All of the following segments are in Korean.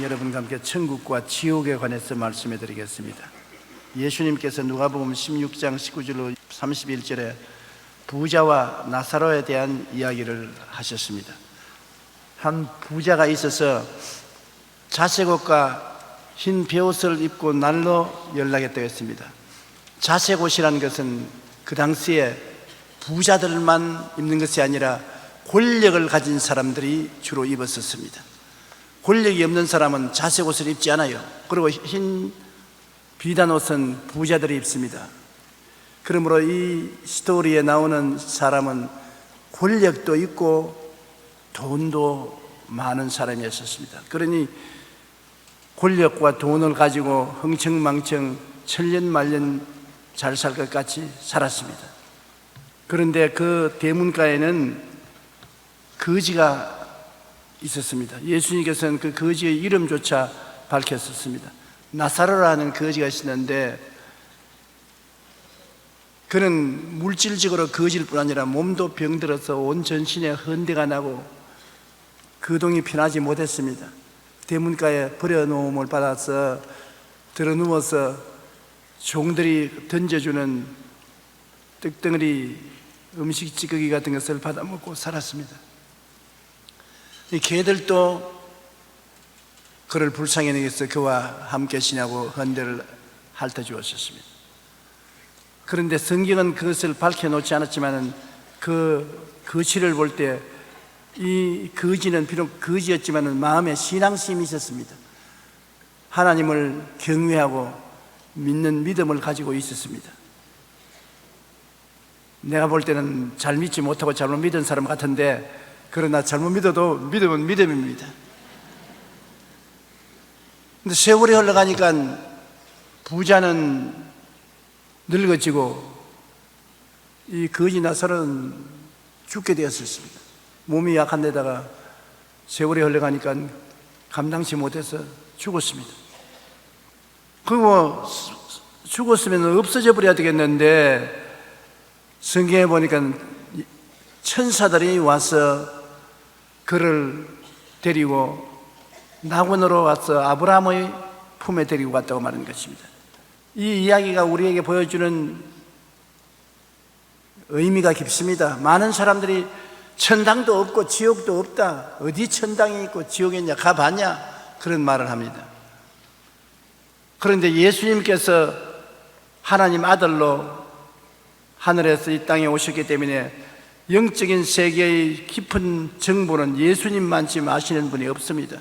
여러분과 함께 천국과 지옥에 관해서 말씀해 드리겠습니다. 예수님께서 누가복음 16장 19절로 31절에 부자와 나사로에 대한 이야기를 하셨습니다. 한 부자가 있어서 자색 옷과 흰 베옷을 입고 날로 연락했다고 했습니다. 자색 옷이라는 것은 그 당시에 부자들만 입는 것이 아니라 권력을 가진 사람들이 주로 입었었습니다. 권력이 없는 사람은 자색 옷을 입지 않아요. 그리고 흰 비단 옷은 부자들이 입습니다. 그러므로 이 스토리에 나오는 사람은 권력도 있고 돈도 많은 사람이었습니다. 그러니 권력과 돈을 가지고 흥청망청 천년만년 잘 살 것 같이 살았습니다. 그런데 그 대문가에는 거지가 있었습니다. 예수님께서는 그 거지의 이름조차 밝혔었습니다. 나사로라는 거지가 있었는데 그는 물질적으로 거질 뿐 아니라 몸도 병들어서 온 전신에 헌대가 나고 거동이 편하지 못했습니다. 대문가에 버려놓음을 받아서 들어 누워서 종들이 던져주는 떡덩어리 음식 찌꺼기 같은 것을 받아 먹고 살았습니다. 이 개들도 그를 불쌍히 여기서 그와 함께 지내고 헌대를 핥아 주었습니다. 그런데 성경은 그것을 밝혀놓지 않았지만 그 거치를 볼 때 이 거지는 비록 거지였지만 마음에 신앙심이 있었습니다. 하나님을 경외하고 믿는 믿음을 가지고 있었습니다. 내가 볼 때는 잘 믿지 못하고 잘못 믿은 사람 같은데 그러나 잘못 믿어도 믿음은 믿음입니다. 근데 세월이 흘러가니까 부자는 늙어지고 이 거지 나사로는 죽게 되었습니다. 몸이 약한 데다가 세월이 흘러가니까 감당치 못해서 죽었습니다. 그리고 죽었으면 없어져 버려야 되겠는데 성경에 보니까 천사들이 와서 그를 데리고 낙원으로 와서 아브라함의 품에 데리고 갔다고 말하는 것입니다. 이 이야기가 우리에게 보여주는 의미가 깊습니다. 많은 사람들이 천당도 없고 지옥도 없다. 어디 천당이 있고 지옥이 있냐? 가봤냐? 그런 말을 합니다. 그런데 예수님께서 하나님 아들로 하늘에서 이 땅에 오셨기 때문에 영적인 세계의 깊은 정보는 예수님만 지금 아시는 분이 없습니다.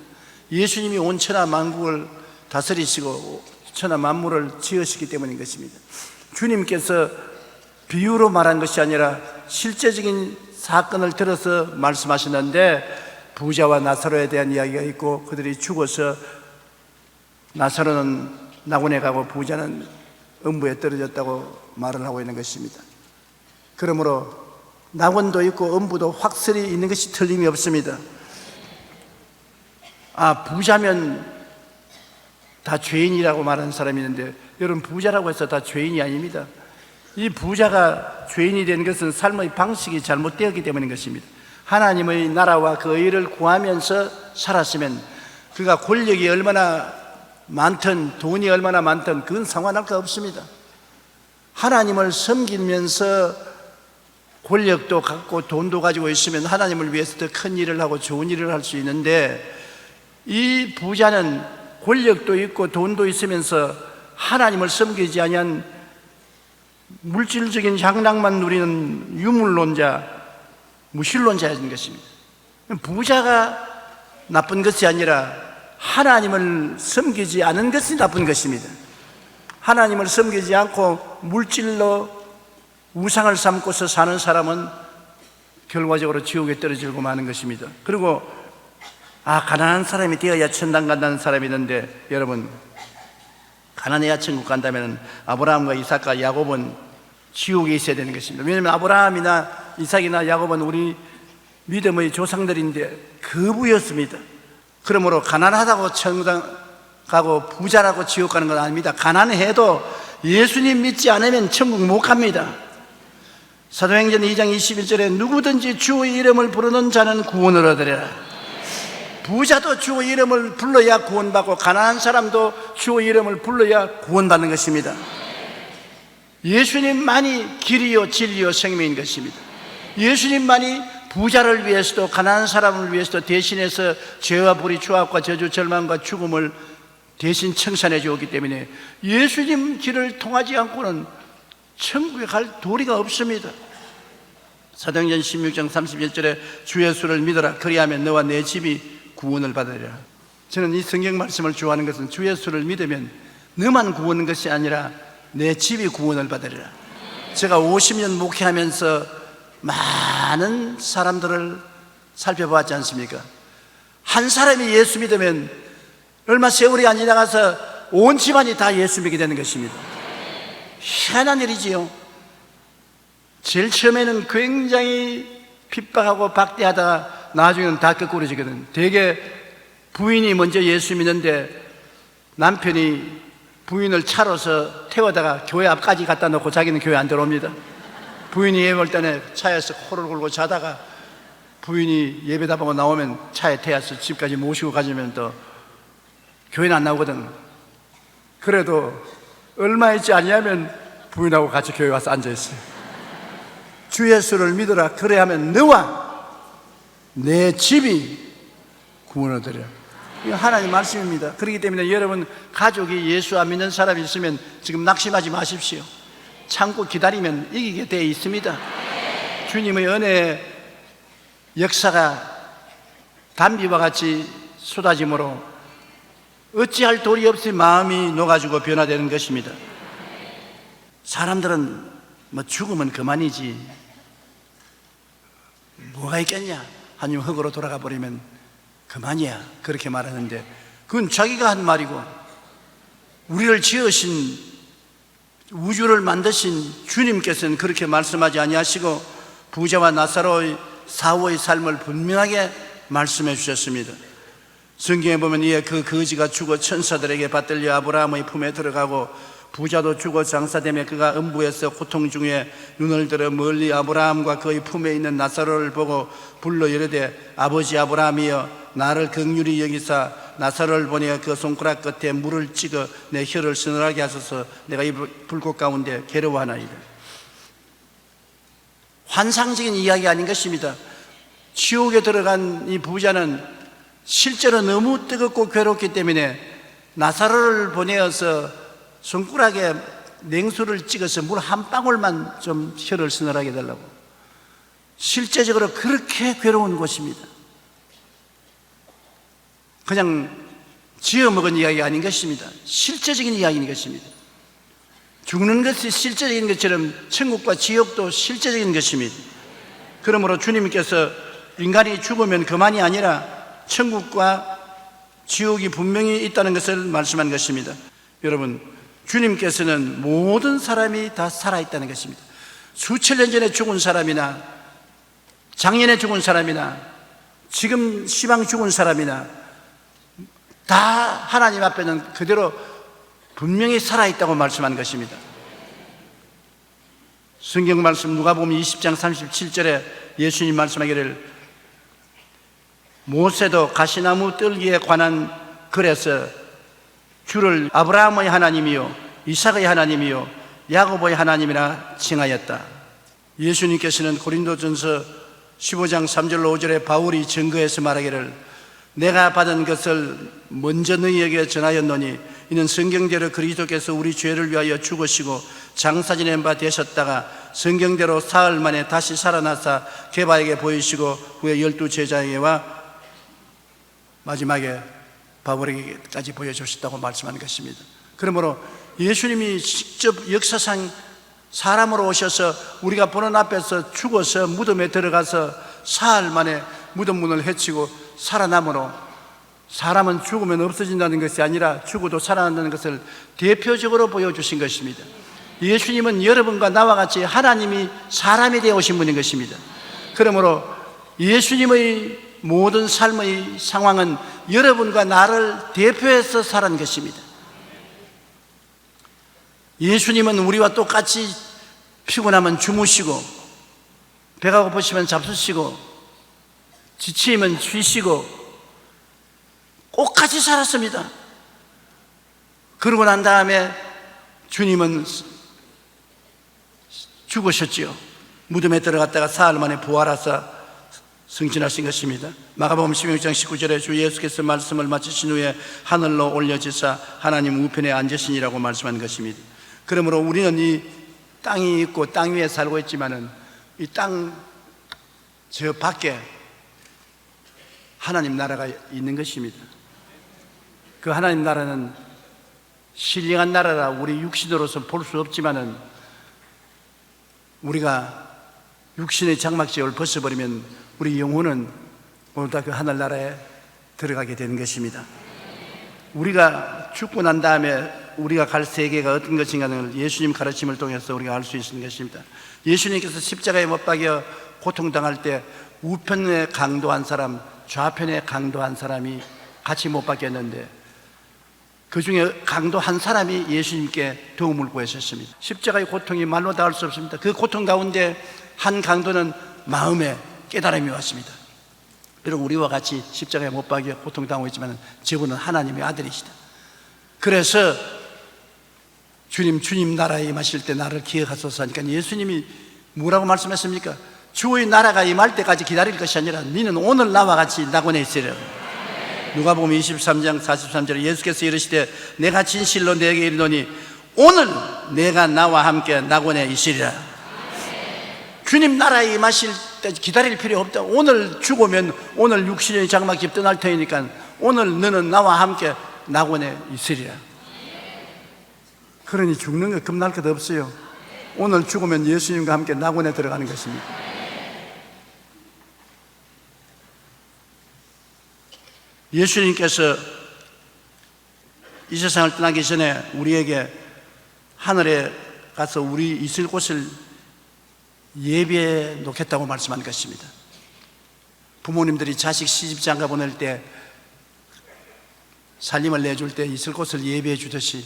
예수님이 온 천하 만국을 다스리시고 천하 만물을 지으시기 때문인 것입니다. 주님께서 비유로 말한 것이 아니라 실제적인 사건을 들어서 말씀하셨는데 부자와 나사로에 대한 이야기가 있고 그들이 죽어서 나사로는 낙원에 가고 부자는 음부에 떨어졌다고 말을 하고 있는 것입니다. 그러므로 낙원도 있고 음부도 확실히 있는 것이 틀림이 없습니다. 아, 부자면 다 죄인이라고 말하는 사람이 있는데 여러분 부자라고 해서 다 죄인이 아닙니다. 이 부자가 죄인이 된 것은 삶의 방식이 잘못되었기 때문인 것입니다. 하나님의 나라와 그 의를 구하면서 살았으면 그가 권력이 얼마나 많든 돈이 얼마나 많든 그건 상관할 거 없습니다. 하나님을 섬기면서 권력도 갖고 돈도 가지고 있으면 하나님을 위해서 더 큰 일을 하고 좋은 일을 할 수 있는데 이 부자는 권력도 있고 돈도 있으면서 하나님을 섬기지 아니한 물질적인 향락만 누리는 유물론자, 무신론자인 것입니다. 부자가 나쁜 것이 아니라 하나님을 섬기지 않은 것이 나쁜 것입니다. 하나님을 섬기지 않고 물질로 우상을 삼고서 사는 사람은 결과적으로 지옥에 떨어지고 마는 것입니다. 그리고 아 가난한 사람이 되어야 천당 간다는 사람이 있는데 여러분 가난해야 천국 간다면 아브라함과 이삭과 야곱은 지옥에 있어야 되는 것입니다. 왜냐하면 아브라함이나 이삭이나 야곱은 우리 믿음의 조상들인데 거부였습니다. 그러므로 가난하다고 천당 가고 부자라고 지옥 가는 건 아닙니다. 가난해도 예수님 믿지 않으면 천국 못 갑니다. 사도행전 2장 21절에 누구든지 주의 이름을 부르는 자는 구원을 얻으리라. 부자도 주의 이름을 불러야 구원받고 가난한 사람도 주의 이름을 불러야 구원받는 것입니다. 예수님만이 길이요 진리요 생명인 것입니다. 예수님만이 부자를 위해서도 가난한 사람을 위해서도 대신해서 죄와 불의 추악과 저주 절망과 죽음을 대신 청산해 주었기 때문에 예수님 길을 통하지 않고는 천국에 갈 도리가 없습니다. 사도행전 16장 31절에 주 예수를 믿어라 그리하면 너와 내 집이 구원을 받으리라. 저는 이 성경 말씀을 좋아하는 것은 주 예수를 믿으면 너만 구원한 것이 아니라 내 집이 구원을 받으리라. 제가 50년 목회하면서 많은 사람들을 살펴보았지 않습니까? 한 사람이 예수 믿으면 얼마 세월이 안 지나가서 온 집안이 다 예수 믿게 되는 것입니다. 희한한 일이지요. 제일 처음에는 굉장히 핍박하고 박대하다가 나중에는 다 거꾸로지거든. 대개 부인이 먼저 예수 믿는데 남편이 부인을 차로서 태워다가 교회 앞까지 갖다 놓고 자기는 교회 안 들어옵니다. 부인이 예배 올 때는 차에서 코를 골고 자다가 부인이 예배 다 보고 나오면 차에 태워서 집까지 모시고 가지면 또 교회는 안 나오거든. 그래도 얼마 있지 않냐면 부인하고 같이 교회 와서 앉아 있어요. 주 예수를 믿어라. 그래 하면 너와 내 집이 구원을 얻으려. 이거 하나님 말씀입니다. 그렇기 때문에 여러분 가족이 예수 안 믿는 사람이 있으면 지금 낙심하지 마십시오. 참고 기다리면 이기게 되어 있습니다. 주님의 은혜 역사가 담비와 같이 쏟아짐으로 어찌할 도리 없이 마음이 녹아지고 변화되는 것입니다. 사람들은 뭐 죽으면 그만이지 뭐가 있겠냐 아니면 흙으로 돌아가 버리면 그만이야 그렇게 말하는데 그건 자기가 한 말이고 우리를 지으신 우주를 만드신 주님께서는 그렇게 말씀하지 아니하시고 부자와 나사로의 사후의 삶을 분명하게 말씀해 주셨습니다. 성경에 보면 이에 그 거지가 죽어 천사들에게 받들려 아브라함의 품에 들어가고 부자도 죽어 장사되며 그가 음부에서 고통 중에 눈을 들어 멀리 아브라함과 그의 품에 있는 나사로를 보고 불러 이르되 아버지 아브라함이여 나를 극률히 여기사 나사로를 보내 그 손가락 끝에 물을 찍어 내 혀를 서늘하게 하소서. 내가 이 불꽃 가운데 괴로워하나이다. 환상적인 이야기 아닌 것입니다. 지옥에 들어간 이 부자는 실제로 너무 뜨겁고 괴롭기 때문에 나사로를 보내어서 손가락에 냉수를 찍어서 물 한 방울만 좀 혀를 서늘하게 달라고. 실제적으로 그렇게 괴로운 곳입니다. 그냥 지어 먹은 이야기가 아닌 것입니다. 실제적인 이야기인 것입니다. 죽는 것이 실제적인 것처럼 천국과 지옥도 실제적인 것입니다. 그러므로 주님께서 인간이 죽으면 그만이 아니라 천국과 지옥이 분명히 있다는 것을 말씀한 것입니다. 여러분, 주님께서는 모든 사람이 다 살아있다는 것입니다. 수천 년 전에 죽은 사람이나 작년에 죽은 사람이나 지금 시방 죽은 사람이나 다 하나님 앞에는 그대로 분명히 살아있다고 말씀한 것입니다. 성경 말씀 누가 보면 20장 37절에 예수님 말씀하기를 모세도 가시나무 뜰기에 관한 글에서 주를 아브라함의 하나님이요 이삭의 하나님이요 야곱의 하나님이라 칭하였다. 예수님께서는 고린도전서 15장 3절로 5절에 바울이 증거해서 말하기를 내가 받은 것을 먼저 너희에게 전하였노니 이는 성경대로 그리스도께서 우리 죄를 위하여 죽으시고 장사 지낸 바 되셨다가 성경대로 사흘 만에 다시 살아나사 개바에게 보이시고 후에 열두 제자에게와 마지막에 바울에게까지 보여주셨다고 말씀하는 것입니다. 그러므로 예수님이 직접 역사상 사람으로 오셔서 우리가 보는 앞에서 죽어서 무덤에 들어가서 사흘 만에 무덤 문을 헤치고 살아남으로 사람은 죽으면 없어진다는 것이 아니라 죽어도 살아난다는 것을 대표적으로 보여주신 것입니다. 예수님은 여러분과 나와 같이 하나님이 사람이 되어 오신 분인 것입니다. 그러므로 예수님의 모든 삶의 상황은 여러분과 나를 대표해서 살은 것입니다. 예수님은 우리와 똑같이 피곤하면 주무시고 배가 고프시면 잡수시고 지치면 쉬시고 꽃같이 살았습니다. 그러고 난 다음에 주님은 죽으셨지요. 무덤에 들어갔다가 사흘 만에 부활하사 승진하신 것입니다. 마가복음 16장 19절에 주 예수께서 말씀을 마치신 후에 하늘로 올려지사 하나님 우편에 앉으시니라고 말씀한 것입니다. 그러므로 우리는 이 땅이 있고 땅 위에 살고 있지만은 이 땅 저 밖에 하나님 나라가 있는 것입니다. 그 하나님 나라는 신령한 나라라 우리 육신으로서 볼 수 없지만은 우리가 육신의 장막지을 벗어버리면 우리 영혼은 오늘다 그 하늘나라에 들어가게 되는 것입니다. 우리가 죽고 난 다음에 우리가 갈 세계가 어떤 것인가를 예수님 가르침을 통해서 우리가 알 수 있는 것입니다. 예수님께서 십자가에 못 박여 고통당할 때 우편에 강도한 사람, 좌편에 강도한 사람이 같이 못 박혔는데 그 중에 강도 한 사람이 예수님께 도움을 구하셨습니다. 십자가의 고통이 말로 다할수 없습니다. 그 고통 가운데 한 강도는 마음에 깨달음이 왔습니다. 비록 우리와 같이 십자가에 못 박여 고통당하고 있지만 저분은 하나님의 아들이시다. 그래서 주님, 주님 나라에 임하실 때 나를 기억하소서 하니까 예수님이 뭐라고 말씀했습니까? 주의 나라가 임할 때까지 기다릴 것이 아니라 너는 오늘 나와 같이 낙원에 있으려. 누가복음 23장 43절에 예수께서 이르시되 내가 진실로 내게 이르노니 오늘 내가 나와 함께 낙원에 있으리라. 주님 나라에 임하실 때 기다릴 필요 없다. 오늘 죽으면 오늘 육신의 장막 집 떠날 테니까 오늘 너는 나와 함께 낙원에 있으리라. 그러니 죽는 거 겁날 것 없어요. 오늘 죽으면 예수님과 함께 낙원에 들어가는 것입니다. 예수님께서 이 세상을 떠나기 전에 우리에게 하늘에 가서 우리 있을 곳을 예비해 놓겠다고 말씀한 것입니다. 부모님들이 자식 시집 장가 보낼 때 살림을 내줄 때 있을 곳을 예비해 주듯이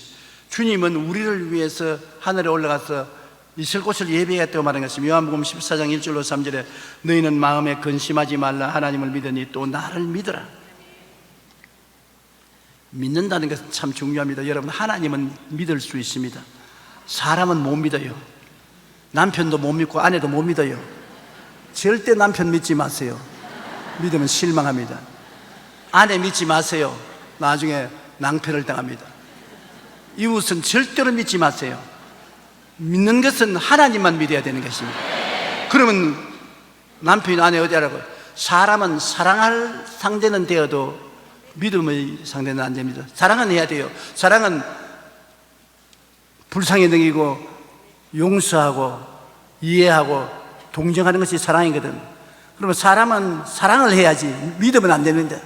주님은 우리를 위해서 하늘에 올라가서 있을 곳을 예비했다고 말한 것입니다. 요한복음 14장 1절로 3절에 너희는 마음에 근심하지 말라 하나님을 믿으니 또 나를 믿어라. 믿는다는 것은 참 중요합니다. 여러분 하나님은 믿을 수 있습니다. 사람은 못 믿어요. 남편도 못 믿고 아내도 못 믿어요. 절대 남편 믿지 마세요. 믿으면 실망합니다. 아내 믿지 마세요. 나중에 낭패를 당합니다. 이웃은 절대로 믿지 마세요. 믿는 것은 하나님만 믿어야 되는 것입니다. 그러면 남편이 아내 어디라고? 사람은 사랑할 상대는 되어도 믿음의 상대는 안 됩니다. 사랑은 해야 돼요. 사랑은 불쌍히 능이고 용서하고 이해하고 동정하는 것이 사랑이거든. 그러면 사람은 사랑을 해야지 믿으면 안 되는데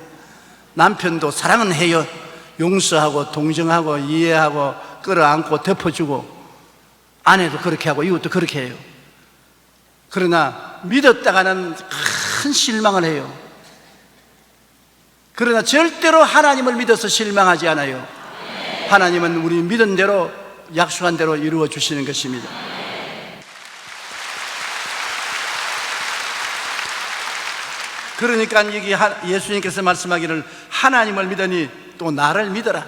남편도 사랑은 해요. 용서하고 동정하고 이해하고 끌어안고 덮어주고 아내도 그렇게 하고 이것도 그렇게 해요. 그러나 믿었다가는 큰 실망을 해요. 그러나 절대로 하나님을 믿어서 실망하지 않아요. 하나님은 우리 믿은 대로 약속한 대로 이루어 주시는 것입니다. 그러니까 여기 예수님께서 말씀하기를 하나님을 믿으니 또 나를 믿어라.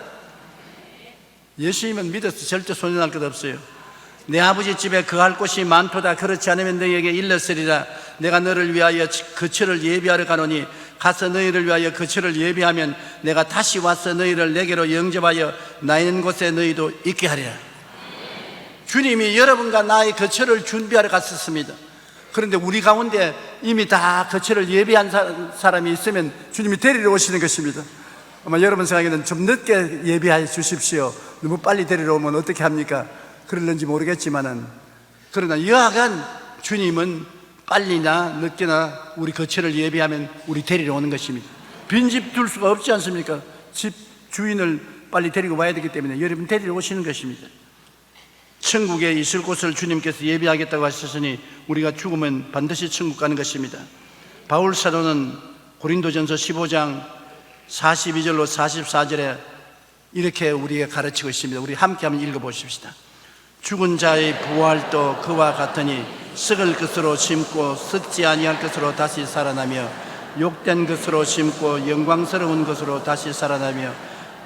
예수님은 믿어서 절대 손해날 것 없어요. 내 아버지 집에 거할 곳이 많도다. 그렇지 않으면 너희에게 일렀으리라. 내가 너를 위하여 거처를 예비하러 가노니 가서 너희를 위하여 거처를 예비하면 내가 다시 와서 너희를 내게로 영접하여 나 있는 곳에 너희도 있게 하리라. 주님이 여러분과 나의 거처를 준비하러 갔었습니다. 그런데 우리 가운데 이미 다 거처를 예비한 사람이 있으면 주님이 데리러 오시는 것입니다. 아마 여러분 생각에는 좀 늦게 예비해 주십시오. 너무 빨리 데리러 오면 어떻게 합니까? 그럴는지 모르겠지만은 그러나 여하간 주님은 빨리나 늦게나 우리 거처를 예비하면 우리 데리러 오는 것입니다. 빈집 둘 수가 없지 않습니까? 집 주인을 빨리 데리고 와야 되기 때문에 여러분 데리러 오시는 것입니다. 천국에 있을 곳을 주님께서 예비하겠다고 하셨으니 우리가 죽으면 반드시 천국 가는 것입니다. 바울 사도는 고린도전서 15장 42절로 44절에 이렇게 우리에게 가르치고 있습니다. 우리 함께 한번 읽어 보십시다. 죽은 자의 부활도 그와 같으니 썩을 것으로 심고 썩지 아니할 것으로 다시 살아나며 욕된 것으로 심고 영광스러운 것으로 다시 살아나며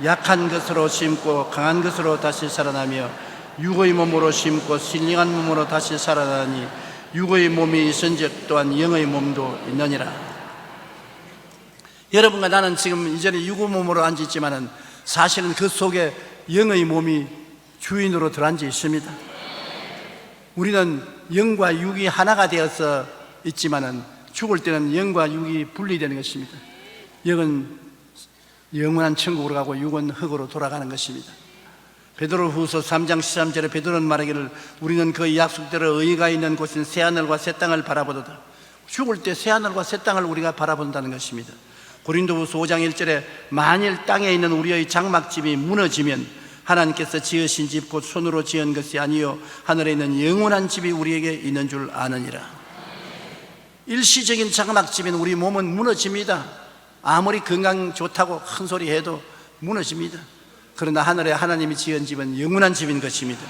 약한 것으로 심고 강한 것으로 다시 살아나며 육의 몸으로 심고 신령한 몸으로 다시 살아나니 육의 몸이 있은즉 또한 영의 몸도 있느니라. 여러분과 나는 지금 이전에 육의 몸으로 앉아 있지만은 사실은 그 속에 영의 몸이 주인으로 들어앉아 있습니다. 우리는 영과 육이 하나가 되어서 있지만은 죽을 때는 영과 육이 분리되는 것입니다. 영은 영원한 천국으로 가고 육은 흙으로 돌아가는 것입니다. 베드로 후서 3장 13절에 베드로는 말하기를 우리는 그 약속대로 의가 있는 곳인 새 하늘과 새 땅을 바라보도다. 죽을 때 새 하늘과 새 땅을 우리가 바라본다는 것입니다. 고린도후서 5장 1절에 만일 땅에 있는 우리의 장막집이 무너지면 하나님께서 지으신 집 곧 손으로 지은 것이 아니요 하늘에 있는 영원한 집이 우리에게 있는 줄 아느니라. 일시적인 장막집인 우리 몸은 무너집니다. 아무리 건강 좋다고 큰 소리 해도 무너집니다. 그러나 하늘에 하나님이 지은 집은 영원한 집인 것입니다.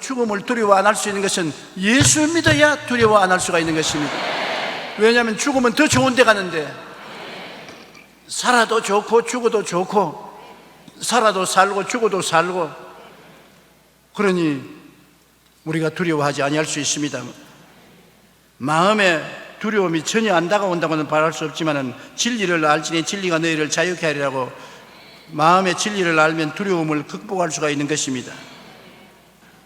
죽음을 두려워 안 할 수 있는 것은 예수 믿어야 두려워 안 할 수가 있는 것입니다. 왜냐하면 죽으면 더 좋은 데 가는데 살아도 좋고 죽어도 좋고 살아도 살고 죽어도 살고 그러니 우리가 두려워하지 아니할 수 있습니다. 마음에 두려움이 전혀 안 다가온다고는 말할 수 없지만은 진리를 알지니 진리가 너희를 자유케 하리라고 마음의 진리를 알면 두려움을 극복할 수가 있는 것입니다.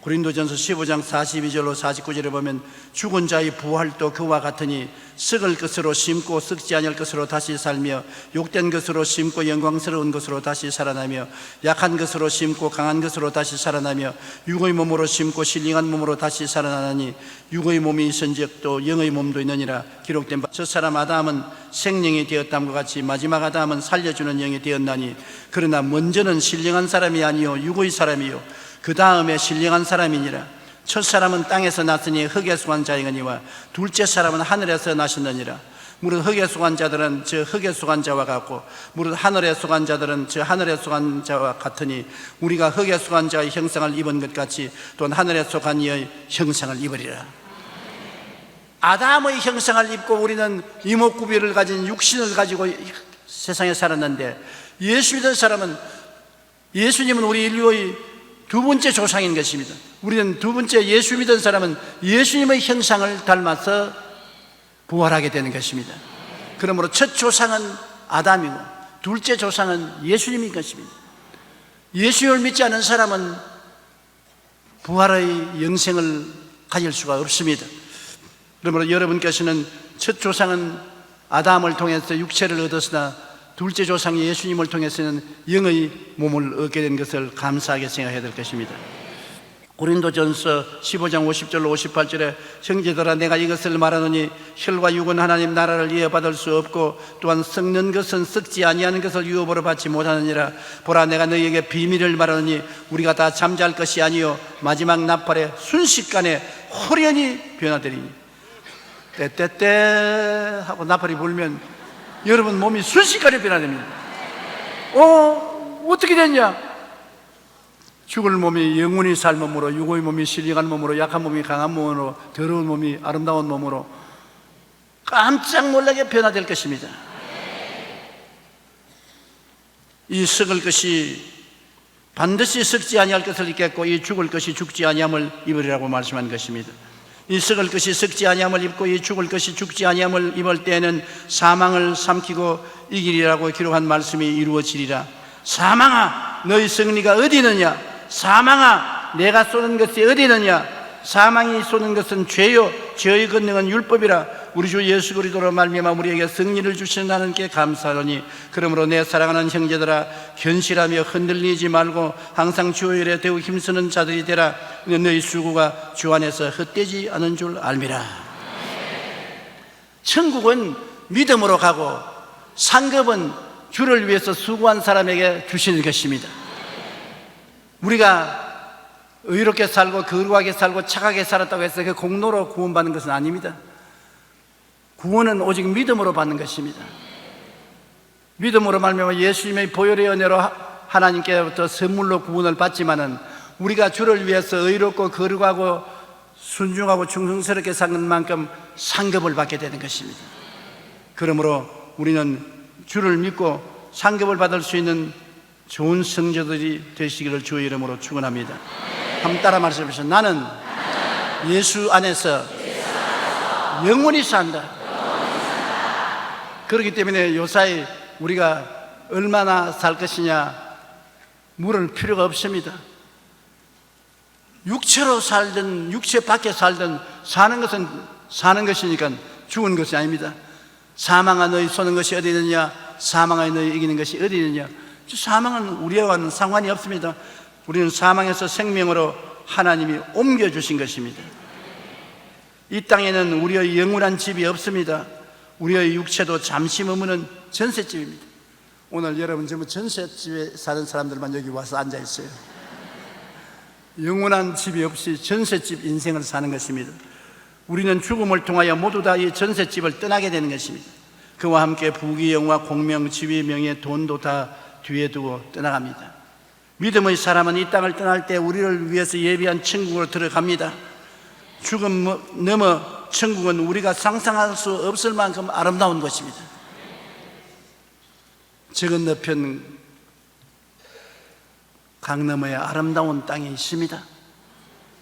고린도전서 15장 42절로 49절에 보면 죽은 자의 부활도 그와 같으니 썩을 것으로 심고 썩지 아니할 것으로 다시 살며 욕된 것으로 심고 영광스러운 것으로 다시 살아나며 약한 것으로 심고 강한 것으로 다시 살아나며 육의 몸으로 심고 신령한 몸으로 다시 살아나니 육의 몸이 있은즉 또 영의 몸도 있느니라 기록된 바. 저 사람 아담은 생명이 되었담과 같이 마지막 아담은 살려주는 영이 되었나니 그러나 먼저는 신령한 사람이 아니요 육의 사람이요 그 다음에 신령한 사람이니라. 첫 사람은 땅에서 났으니 흙에 속한 자이거니와 둘째 사람은 하늘에서 나셨느니라. 무릇 흙에 속한 자들은 저 흙에 속한 자와 같고 무릇 하늘에 속한 자들은 저 하늘에 속한 자와 같으니 우리가 흙에 속한 자의 형상을 입은 것 같이 또한 하늘에 속한 이의 형상을 입으리라. 아담의 형상을 입고 우리는 이목구비를 가진 육신을 가지고 이 세상에 살았는데 예수 믿은 사람은 예수님은 우리 인류의 두 번째 조상인 것입니다. 우리는 두 번째 예수 믿은 사람은 예수님의 형상을 닮아서 부활하게 되는 것입니다. 그러므로 첫 조상은 아담이고 둘째 조상은 예수님인 것입니다. 예수를 믿지 않은 사람은 부활의 영생을 가질 수가 없습니다. 그러므로 여러분께서는 첫 조상은 아담을 통해서 육체를 얻었으나 둘째 조상 예수님을 통해서는 영의 몸을 얻게 된 것을 감사하게 생각해야 될 것입니다. 고린도전서 15장 50절로 58절에 형제들아 내가 이것을 말하노니 혈과 육은 하나님 나라를 이어받을 수 없고 또한 썩는 것은 썩지 아니하는 것을 유업으로 받지 못하느니라 보라 내가 너희에게 비밀을 말하노니 우리가 다 잠잘 것이 아니요 마지막 나팔에 순식간에 호련히 변화되리니 떼떼떼 하고 나팔이 불면 여러분 몸이 순식간에 변화됩니다. 어 어떻게 됐냐? 죽을 몸이 영원히 살 몸으로 육의 몸이 신령한 몸으로 약한 몸이 강한 몸으로 더러운 몸이 아름다운 몸으로 깜짝 놀라게 변화될 것입니다. 이 썩을 것이 반드시 썩지 아니할 것을 입겠고 이 죽을 것이 죽지 아니함을 입으리라고 말씀한 것입니다 이 썩을 것이 썩지 아니함을 입고 이 죽을 것이 죽지 아니함을 입을 때에는 사망을 삼키고 이기리라고 기록한 말씀이 이루어지리라. 사망아 너희 승리가 어디 있느냐? 사망아 내가 쏘는 것이 어디 있느냐? 사망이 쏘는 것은 죄요. 죄의 권능은 율법이라 우리 주 예수 그리스도로 말미암아 우리에게 승리를 주시는 하나님께 감사하노니 그러므로 내 사랑하는 형제들아 견실하며 흔들리지 말고 항상 주의 일에 더욱 힘쓰는 자들이 되라. 너희 수고가 주 안에서 헛되지 않은 줄 알미라. 천국은 믿음으로 가고 상급은 주를 위해서 수고한 사람에게 주시는 것입니다. 우리가 의롭게 살고 거룩하게 살고 착하게 살았다고 해서 그 공로로 구원받는 것은 아닙니다. 구원은 오직 믿음으로 받는 것입니다. 믿음으로 말미암아 예수님의 보혈의 은혜로 하나님께부터 선물로 구원을 받지만은 우리가 주를 위해서 의롭고 거룩하고 순종하고 충성스럽게 사는 만큼 상급을 받게 되는 것입니다. 그러므로 우리는 주를 믿고 상급을 받을 수 있는 좋은 성자들이 되시기를 주의 이름으로 축원합니다. 한번 따라 말씀하시죠. 나는 예수 안에서 영원히 산다. 그렇기 때문에 요사이 우리가 얼마나 살 것이냐 물을 필요가 없습니다. 육체로 살든 육체 밖에 살든 사는 것은 사는 것이니까 죽은 것이 아닙니다. 사망아 너희 쏘는 것이 어디 있느냐? 사망아 너희 이기는 것이 어디 있느냐? 사망은 우리와는 상관이 없습니다. 우리는 사망에서 생명으로 하나님이 옮겨주신 것입니다. 이 땅에는 우리의 영원한 집이 없습니다. 우리의 육체도 잠시 머무는 전셋집입니다. 오늘 여러분 전부 전셋집에 사는 사람들만 여기 와서 앉아 있어요. 영원한 집이 없이 전셋집 인생을 사는 것입니다. 우리는 죽음을 통하여 모두 다 이 전셋집을 떠나게 되는 것입니다. 그와 함께 부귀, 영화, 공명, 지위, 명예, 돈도 다 뒤에 두고 떠나갑니다. 믿음의 사람은 이 땅을 떠날 때 우리를 위해서 예비한 천국으로 들어갑니다. 죽음 넘어 천국은 우리가 상상할 수 없을 만큼 아름다운 것입니다. 저 건너편 강 너머에 아름다운 땅이 있습니다.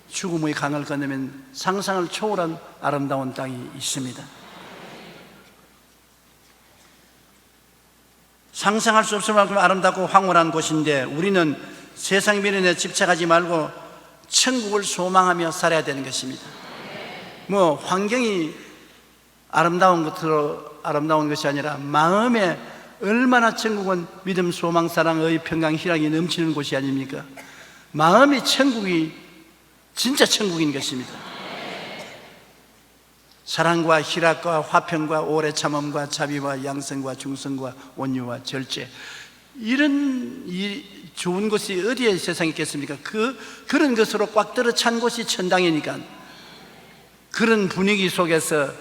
죽음의 강을 건너면 상상을 초월한 아름다운 땅이 있습니다. 상상할 수 없을 만큼 아름답고 황홀한 곳인데 우리는 세상 미련에 집착하지 말고 천국을 소망하며 살아야 되는 것입니다. 뭐 환경이 아름다운 것으로 아름다운 것이 아니라 마음에 얼마나 천국은 믿음, 소망, 사랑, 의, 평강, 희락이 넘치는 곳이 아닙니까? 마음이 천국이 진짜 천국인 것입니다. 사랑과 희락과 화평과 오래 참음과 자비와 양성과 중성과 온유와 절제 이런 이 좋은 것이 어디에 세상에 있겠습니까? 그 그런 것으로 꽉 들어 찬 곳이 천당이니까 그런 분위기 속에서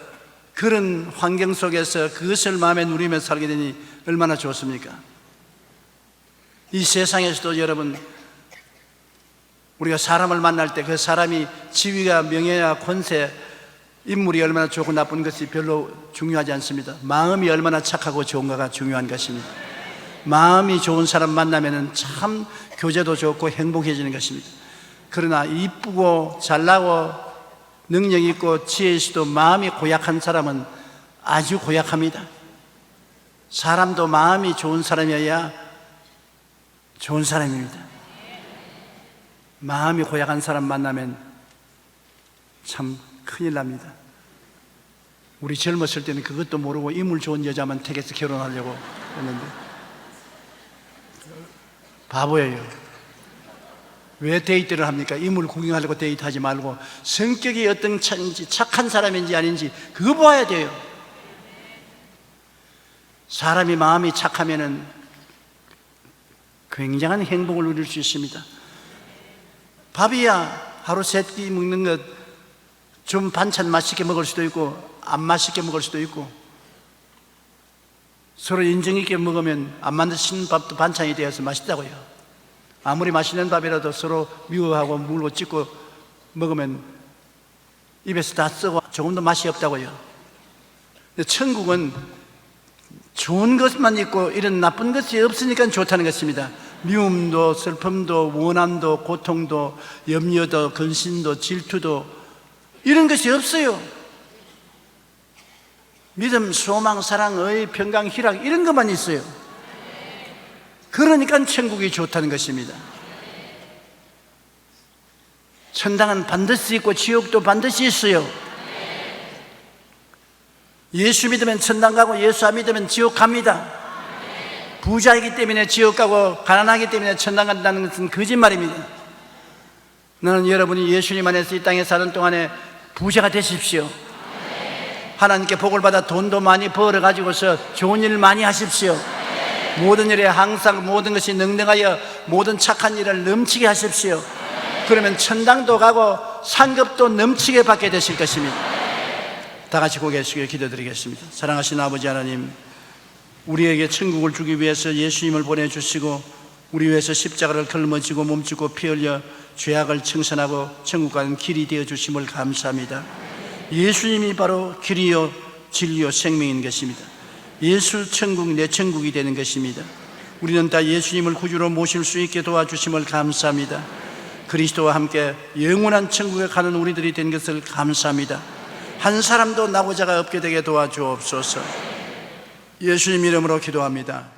그런 환경 속에서 그것을 마음에 누리며 살게 되니 얼마나 좋습니까? 이 세상에서도 여러분 우리가 사람을 만날 때 그 사람이 지위가 명예와 권세 인물이 얼마나 좋고 나쁜 것이 별로 중요하지 않습니다. 마음이 얼마나 착하고 좋은가가 중요한 것입니다. 마음이 좋은 사람 만나면 참 교제도 좋고 행복해지는 것입니다. 그러나 이쁘고 잘나고 능력 있고 지혜 있어도 마음이 고약한 사람은 아주 고약합니다. 사람도 마음이 좋은 사람이어야 좋은 사람입니다. 마음이 고약한 사람 만나면 참 큰일 납니다. 우리 젊었을 때는 그것도 모르고 인물 좋은 여자만 택해서 결혼하려고 했는데 바보예요. 왜 데이트를 합니까? 인물 구경하려고 데이트하지 말고 성격이 어떤 차인지 착한 사람인지 아닌지 그거 보아야 돼요. 사람이 마음이 착하면은 굉장한 행복을 누릴 수 있습니다. 밥이야 하루 세 끼 먹는 것 좀 반찬 맛있게 먹을 수도 있고 안 맛있게 먹을 수도 있고 서로 인정 있게 먹으면 안 만드신 밥도 반찬이 되어서 맛있다고요. 아무리 맛있는 밥이라도 서로 미워하고 물고 찍고 먹으면 입에서 다 썩어 조금도 맛이 없다고요. 천국은 좋은 것만 있고 이런 나쁜 것이 없으니까 좋다는 것입니다. 미움도 슬픔도 원함도 고통도 염려도 근심도 질투도 이런 것이 없어요. 믿음, 소망, 사랑, 의, 평강, 희락 이런 것만 있어요. 그러니까 천국이 좋다는 것입니다. 천당은 반드시 있고 지옥도 반드시 있어요. 예수 믿으면 천당 가고 예수 안 믿으면 지옥 갑니다. 부자이기 때문에 지옥 가고 가난하기 때문에 천당 간다는 것은 거짓말입니다. 나는 여러분이 예수님 안에서 이 땅에 사는 동안에 부자가 되십시오. 하나님께 복을 받아 돈도 많이 벌어 가지고서 좋은 일 많이 하십시오. 모든 일에 항상 모든 것이 능능하여 모든 착한 일을 넘치게 하십시오. 그러면 천당도 가고 상급도 넘치게 받게 되실 것입니다. 다 같이 고개 숙여 기도드리겠습니다. 사랑하신 아버지 하나님, 우리에게 천국을 주기 위해서 예수님을 보내주시고 우리 위해서 십자가를 걸머지고 몸주고 피 흘려 죄악을 청산하고 천국 가는 길이 되어 주심을 감사합니다. 예수님이 바로 길이요 진리요 생명인 것입니다. 예수 천국 내 천국이 되는 것입니다. 우리는 다 예수님을 구주로 모실 수 있게 도와주심을 감사합니다. 그리스도와 함께 영원한 천국에 가는 우리들이 된 것을 감사합니다. 한 사람도 나고자가 없게 되게 도와주옵소서. 예수님 이름으로 기도합니다.